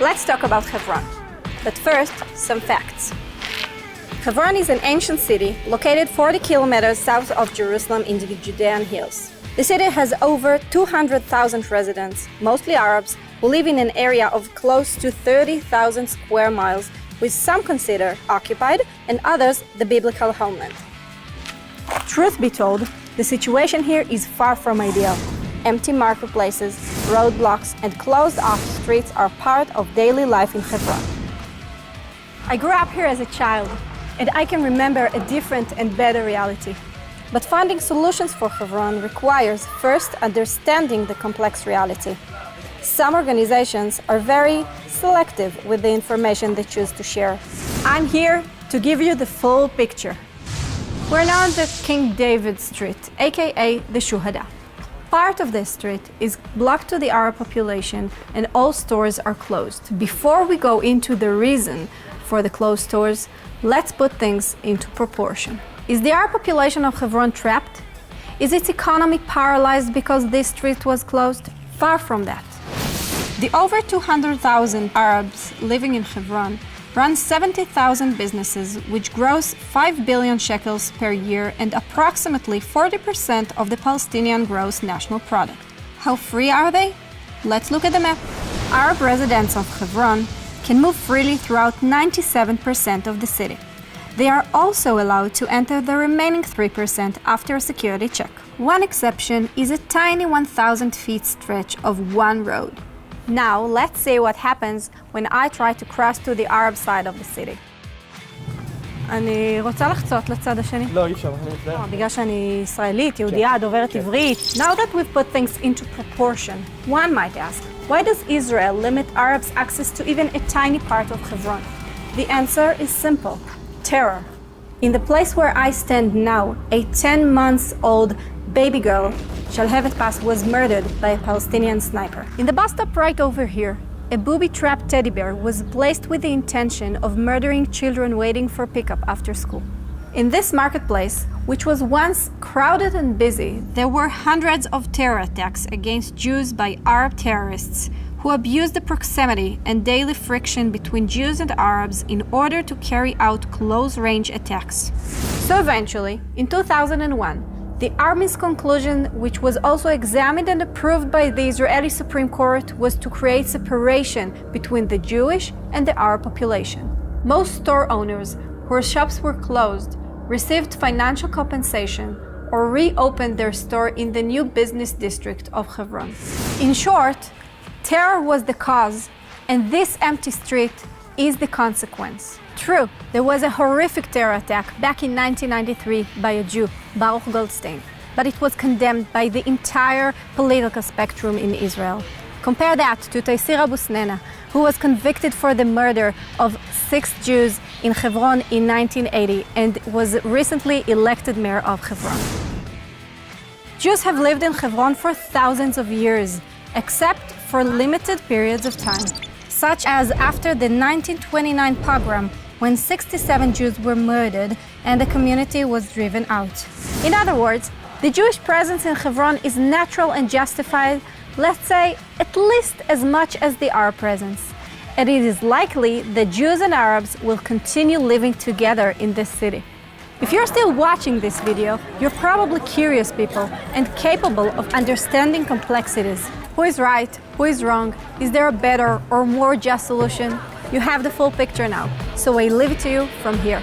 Let's talk about Hebron. But first, some facts. Hebron is an ancient city located 40 kilometers south of Jerusalem in the Judean hills. The city has over 200,000 residents, mostly Arabs, who live in an area of close to 30,000 square miles, with some consider occupied and others the biblical homeland. Truth be told, the situation here is far from ideal. Empty marketplaces, roadblocks, and closed off streets are part of daily life in Hebron. I grew up here as a child, and I can remember a different and better reality. But finding solutions for Hebron requires first understanding the complex reality. Some organizations are very selective with the information they choose to share. I'm here to give you the full picture. We're now on the King David Street, aka the Shuhada. Part of this street is blocked to the Arab population and all stores are closed. Before we go into the reason for the closed stores, let's put things into proportion. Is the Arab population of Hebron trapped? Is its economy paralyzed because this street was closed? Far from that. The over 200,000 Arabs living in Hebron run 70,000 businesses, which gross 5 billion shekels per year and approximately 40% of the Palestinian gross national product. How free are they? Let's look at the map. Arab residents of Hebron can move freely throughout 97% of the city. They are also allowed to enter the remaining 3% after a security check. One exception is a tiny 1,000 feet stretch of one road. Now, let's see what happens when I try to cross to the Arab side of the city. אני רוצה לחצות לצד השני. לא, אי אפשר, אני מצטער. לא, בגלל שאני ישראלית, יהודייה, דוברת עברית. Now that we've put things into proportion, one might ask, why does Israel limit Arabs' access to even a tiny part of Hebron? The answer is simple terror. In the place where I stand now, a 10 months old baby girl, Shalhevet Pass, was murdered by a Palestinian sniper. In the bus stop right over here, a booby trapped teddy bear was placed with the intention of murdering children waiting for pickup after school. In this marketplace, which was once crowded and busy, there were hundreds of terror attacks against Jews by Arab terrorists who abused the proximity and daily friction between Jews and Arabs in order to carry out close range attacks. So eventually, in 2001, the Army's conclusion, which was also examined and approved by the Israeli Supreme Court, was to create separation between the Jewish and the Arab population. Most store owners whose shops were closed received financial compensation or reopened their store in the new business district of Hebron. In short, terror was the cause, and this empty street is the consequence. True, there was a horrific terror attack back in 1993 by a Jew, Baruch Goldstein, but it was condemned by the entire political spectrum in Israel. Compare that to Taysir Abu Snena, who was convicted for the murder of six Jews in Hebron in 1980 and was recently elected mayor of Hebron. Jews have lived in Hebron for thousands of years, except for limited periods of time, such as after the 1929 pogrom when 67 Jews were murdered and the community was driven out. In other words, the Jewish presence in Hebron is natural and justified, let's say, at least as much as the Arab presence. And it is likely that Jews and Arabs will continue living together in this city. If you're still watching this video, you're probably curious people and capable of understanding complexities. Who is right? Who is wrong? Is there a better or more just solution? You have the full picture now, so I leave it to you from here.